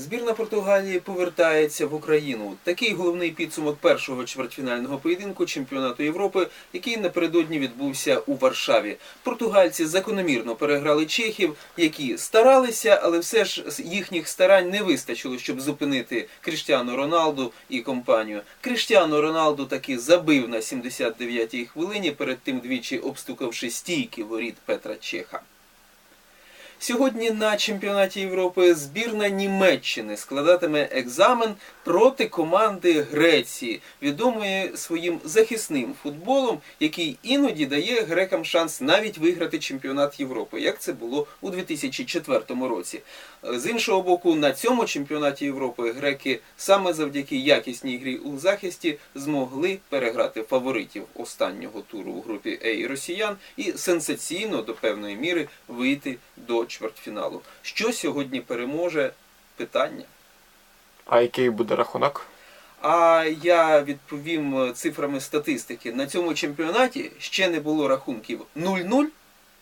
Збірна Португалії повертається в Україну. Такий головний підсумок першого чвертьфінального поєдинку чемпіонату Європи, який напередодні відбувся у Варшаві. Португальці закономірно переграли чехів, які старалися, але все ж з їхніх старань не вистачило, щоб зупинити Кріштіану Роналду і компанію. Кріштіану Роналду таки забив на 79-й хвилині, перед тим двічі обстукавши стійки воріт Петра Чеха. Сьогодні на чемпіонаті Європи збірна Німеччини складатиме екзамен проти команди Греції, відомої своїм захисним футболом, який іноді дає грекам шанс навіть виграти чемпіонат Європи, як це було у 2004 році. З іншого боку, на цьому чемпіонаті Європи греки саме завдяки якісній грі у захисті змогли переграти фаворитів останнього туру у групі Е і росіян і сенсаційно до певної міри вийти до чвертьфіналу. Що сьогодні переможе? Питання. А який буде рахунок? А я відповім цифрами статистики. На цьому чемпіонаті ще не було рахунків 0-0,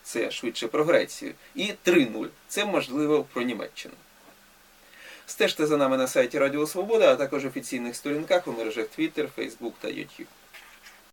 це швидше про Грецію, і 3-0, це можливо про Німеччину. Стежте за нами на сайті Радіо Свобода, а також офіційних сторінках у мережах Twitter, Facebook та YouTube.